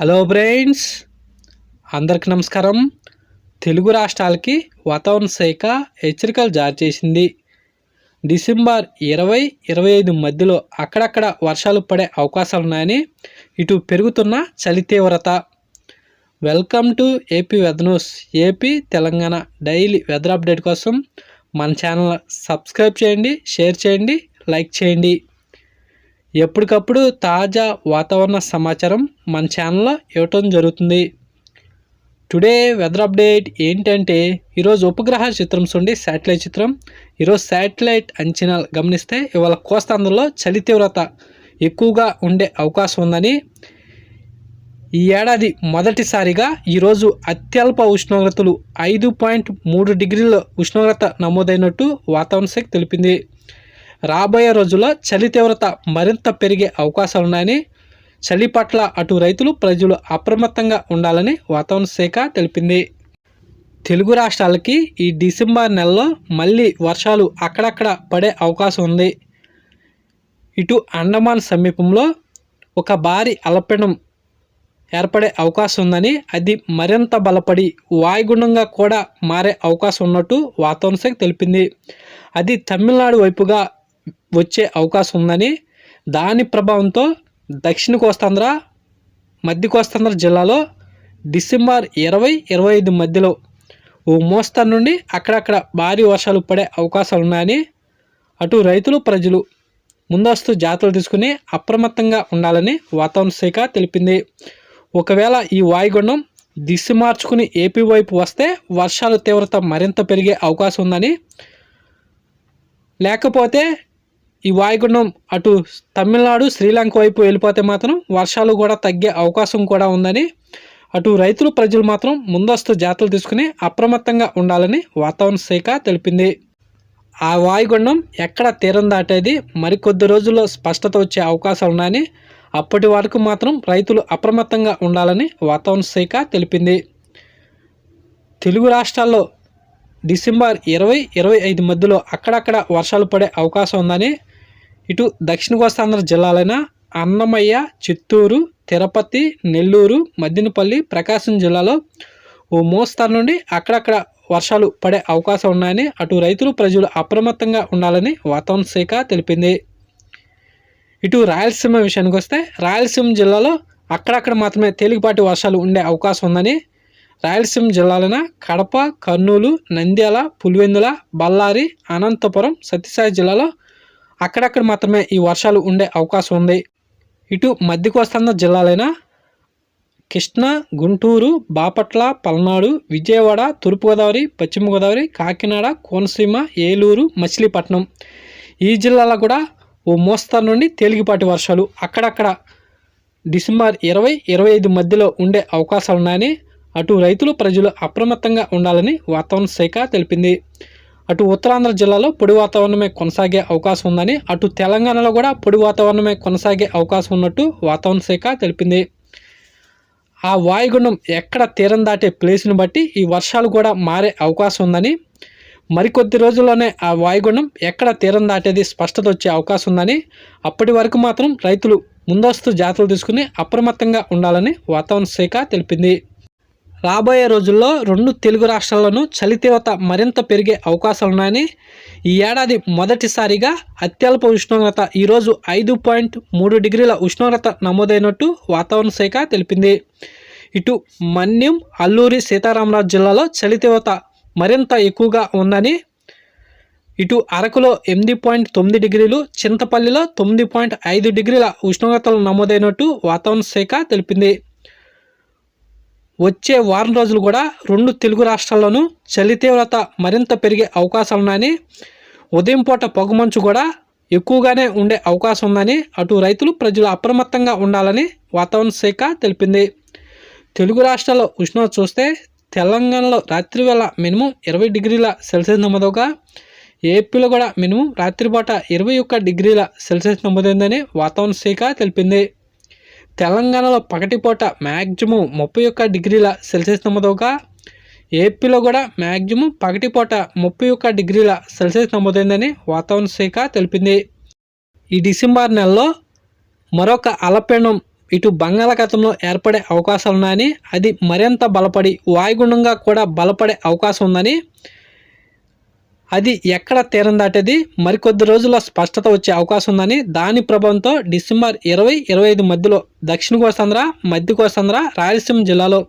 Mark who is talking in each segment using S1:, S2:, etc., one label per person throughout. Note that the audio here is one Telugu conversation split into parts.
S1: హలో బ్రెయిన్స్ అందరికి నమస్కారం. తెలుగు రాష్ట్రాలకి వాతావరణ శాఖ హెచ్చరికలు జారీ చేసింది. డిసెంబర్ ఇరవై ఇరవై ఐదు మధ్యలో అక్కడక్కడ వర్షాలు పడే అవకాశాలు ఉన్నాయని ఇటు పెరుగుతున్న చలి తీవ్రత. Welcome to AP weather news AP Telangana daily weather update కోసం మన ఛానల్ సబ్స్క్రైబ్ చేయండి షేర్ చేయండి లైక్ చేయండి. ఎప్పటికప్పుడు తాజా వాతావరణ సమాచారం మన ఛానల్లో ఇవ్వటం జరుగుతుంది. టుడే వెదర్ అప్డేట్ ఏంటంటే ఈరోజు ఉపగ్రహ చిత్రం చూడండి శాటిలైట్ చిత్రం. ఈరోజు శాటిలైట్ అంచనాలు గమనిస్తే ఇవాళ కోస్తాంధ్రలో చలి తీవ్రత ఎక్కువగా ఉండే అవకాశం ఉందని ఈ ఏడాది మొదటిసారిగా ఈరోజు అత్యల్ప ఉష్ణోగ్రతలు ఐదు పాయింట్ మూడు డిగ్రీల ఉష్ణోగ్రత నమోదైనట్టు వాతావరణ శాఖ తెలిపింది. రాబోయే రోజుల్లో చలి తీవ్రత మరింత పెరిగే అవకాశాలున్నాయని చలి పట్ల అటు రైతులు ప్రజలు అప్రమత్తంగా ఉండాలని వాతావరణ శాఖ తెలిపింది. తెలుగు రాష్ట్రాలకి ఈ డిసెంబర్ నెలలో మళ్ళీ వర్షాలు అక్కడక్కడ పడే అవకాశం ఉంది. ఇటు అండమాన్ సమీపంలో ఒక భారీ అలపడం ఏర్పడే అవకాశం ఉందని అది మరింత బలపడి వాయుగుండంగా కూడా మారే అవకాశం ఉన్నట్టు వాతావరణ శాఖ తెలిపింది. అది తమిళనాడు వైపుగా వచ్చే అవకాశం ఉందని దాని ప్రభావంతో దక్షిణ కోస్తాంధ్ర మధ్య కోస్తాంధ్ర జిల్లాలో డిసెంబర్ ఇరవై ఇరవై ఐదు మధ్యలో ఓ మోస్తరు నుండి అక్కడక్కడ భారీ వర్షాలు పడే అవకాశాలు ఉన్నాయని అటు రైతులు ప్రజలు ముందస్తు జాతలు తీసుకుని అప్రమత్తంగా ఉండాలని వాతావరణ శాఖ తెలిపింది. ఒకవేళ ఈ వాయుగుండం దిశ మార్చుకుని ఏపీ వైపు వస్తే వర్షాల తీవ్రత మరింత పెరిగే అవకాశం ఉందని లేకపోతే ఈ వాయుగుండం అటు తమిళనాడు శ్రీలంక వైపు వెళ్ళిపోతే మాత్రం వర్షాలు కూడా తగ్గే అవకాశం కూడా ఉందని అటు రైతులు ప్రజలు మాత్రం ముందస్తు జాతలు తీసుకుని అప్రమత్తంగా ఉండాలని వాతావరణ శాఖ తెలిపింది. ఆ వాయుగుండం ఎక్కడ తీరం దాటేది మరికొద్ది రోజుల్లో స్పష్టత వచ్చే అవకాశాలు ఉన్నాయని అప్పటి వరకు మాత్రం రైతులు అప్రమత్తంగా ఉండాలని వాతావరణ శాఖ తెలిపింది. తెలుగు రాష్ట్రాల్లో డిసెంబర్ ఇరవై ఇరవై ఐదు మధ్యలో అక్కడక్కడ వర్షాలు పడే అవకాశం ఉందని ఇటు దక్షిణ కోస్తాంధ్ర జిల్లాలైన అన్నమయ్య చిత్తూరు తిరుపతి నెల్లూరు మద్దినపల్లి ప్రకాశం జిల్లాలో ఓ మోస్తరు నుండి అక్కడక్కడ వర్షాలు పడే అవకాశం ఉన్నాయని అటు రైతులు ప్రజలు అప్రమత్తంగా ఉండాలని వాతావరణ శాఖ తెలిపింది. ఇటు రాయలసీమ విషయానికి వస్తే రాయలసీమ జిల్లాలో అక్కడక్కడ మాత్రమే తేలికపాటి వర్షాలు ఉండే అవకాశం ఉందని రాయలసీమ జిల్లాలైన కడప కర్నూలు నంద్యాల పులివెందుల బళ్ళారి అనంతపురం సత్యసాయి జిల్లాలో అక్కడక్కడ మాత్రమే ఈ వర్షాలు ఉండే అవకాశం ఉంది. ఇటు మధ్య కోస్తాంధ్ర జిల్లాలైన కృష్ణా గుంటూరు బాపట్ల పల్నాడు విజయవాడ తూర్పుగోదావరి పశ్చిమ గోదావరి కాకినాడ కోనసీమ ఏలూరు మచిలీపట్నం. ఈ జిల్లాలో కూడా ఓ మోస్తరు నుండి తేలికపాటి వర్షాలు. అక్కడక్కడ డిసెంబర్ ఇరవై ఇరవై ఐదు మధ్యలో ఉండే అవకాశాలు ఉన్నాయని అటు రైతులు ప్రజలు అప్రమత్తంగా ఉండాలని వాతావరణ శాఖ తెలిపింది. అటు ఉత్తరాంధ్ర జిల్లాలో పొడి వాతావరణమే కొనసాగే అవకాశం ఉందని అటు తెలంగాణలో కూడా పొడి వాతావరణమే కొనసాగే అవకాశం ఉన్నట్టు వాతావరణ శాఖ తెలిపింది. ఆ వాయుగుండం ఎక్కడ తీరం దాటే ప్లేస్ని బట్టి ఈ వర్షాలు కూడా మారే అవకాశం ఉందని మరికొద్ది రోజుల్లోనే ఆ వాయుగుండం ఎక్కడ తీరం దాటేది స్పష్టత వచ్చే అవకాశం ఉందని అప్పటి వరకు మాత్రం రైతులు ముందస్తు జాతరలు తీసుకుని అప్రమత్తంగా ఉండాలని వాతావరణ శాఖ తెలిపింది. రాబోయే రోజుల్లో రెండు తెలుగు రాష్ట్రాల్లోనూ చలి తీవ్రత మరింత పెరిగే అవకాశాలున్నాయని ఈ ఏడాది మొదటిసారిగా అత్యల్ప ఉష్ణోగ్రత ఈరోజు ఐదు పాయింట్ మూడు డిగ్రీల ఉష్ణోగ్రత నమోదైనట్టు వాతావరణ శాఖ తెలిపింది. ఇటు మన్యం అల్లూరి సీతారామరాజు జిల్లాలో చలి తీవ్రత మరింత ఎక్కువగా ఉందని ఇటు అరకులో ఎనిమిది పాయింట్ తొమ్మిది డిగ్రీలు చింతపల్లిలో తొమ్మిది పాయింట్ ఐదు డిగ్రీల ఉష్ణోగ్రతలు నమోదైనట్టు వాతావరణ శాఖ తెలిపింది. వచ్చే వారం రోజులు కూడా రెండు తెలుగు రాష్ట్రాల్లోనూ చలి తీవ్రత మరింత పెరిగే అవకాశాలున్నాయని ఉదయం పూట పొగమంచు కూడా ఎక్కువగానే ఉండే అవకాశం ఉందని అటు రైతులు ప్రజలు అప్రమత్తంగా ఉండాలని వాతావరణ శాఖ తెలిపింది. తెలుగు రాష్ట్రాల్లో ఉష్ణోగ్రత చూస్తే తెలంగాణలో రాత్రి వేళ మినిమం ఇరవై డిగ్రీల సెల్సియస్ నమోదవగా ఏపీలో కూడా మినిమం రాత్రిపూట ఇరవై ఒక్క డిగ్రీల సెల్సియస్ నమోదైందని వాతావరణ శాఖ తెలిపింది. తెలంగాణలో పగటిపూట మ్యాక్సిమం ముప్పై ఒక్క డిగ్రీల సెల్సియస్ నమోదవగా ఏపీలో కూడా మ్యాక్సిమం పగటిపూట ముప్పై ఒక్క డిగ్రీల సెల్సియస్ నమోదైందని వాతావరణ శాఖ తెలిపింది. ఈ డిసెంబర్ నెలలో మరొక అలపెండం ఇటు బంగాళాఖాతంలో ఏర్పడే అవకాశాలు ఉన్నాయని అది మరింత బలపడి వాయుగుండంగా కూడా బలపడే అవకాశం ఉందని అది ఎక్కడ తీరం దాటేది? మరికొద్ది రోజుల్లో స్పష్టత వచ్చే అవకాశం ఉందని దాని ప్రభావంతో డిసెంబర్ ఇరవై ఇరవై ఐదు మధ్యలో దక్షిణ కోస్తాంధ్ర మధ్య కోస్తాంధ్ర రాయలసీమ జిల్లాలో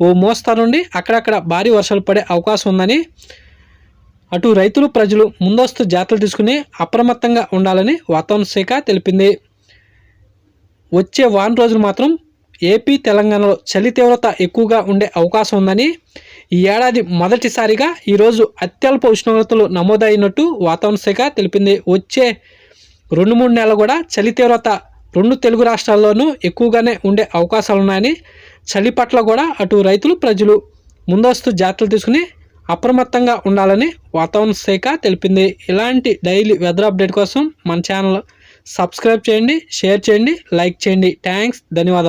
S1: ఓ మోస్తారు నుండి అక్కడక్కడ భారీ వర్షాలు పడే అవకాశం ఉందని అటు రైతులు ప్రజలు ముందస్తు జాగ్రత్తలు తీసుకుని అప్రమత్తంగా ఉండాలని వాతావరణ శాఖ తెలిపింది. వచ్చే వారం రోజులు మాత్రం ఏపీ తెలంగాణలో చలి తీవ్రత ఎక్కువగా ఉండే అవకాశం ఉందని ఈ ఏడాది మొదటిసారిగా ఈరోజు అత్యల్ప ఉష్ణోగ్రతలు నమోదైనట్టు వాతావరణ శాఖ తెలిపింది. వచ్చే రెండు మూడు నెలలు కూడా చలి తీవ్రత రెండు తెలుగు రాష్ట్రాల్లోనూ ఎక్కువగానే ఉండే అవకాశాలు ఉన్నాయని చలి పట్ల కూడా అటు రైతులు ప్రజలు ముందస్తు జాగ్రత్తలు తీసుకుని అప్రమత్తంగా ఉండాలని వాతావరణ శాఖ తెలిపింది. ఇలాంటి డైలీ వెదర్ అప్డేట్ కోసం మన ఛానల్ సబ్స్క్రైబ్ చేయండి షేర్ చేయండి లైక్ చేయండి. థ్యాంక్స్ ధన్యవాదాలు.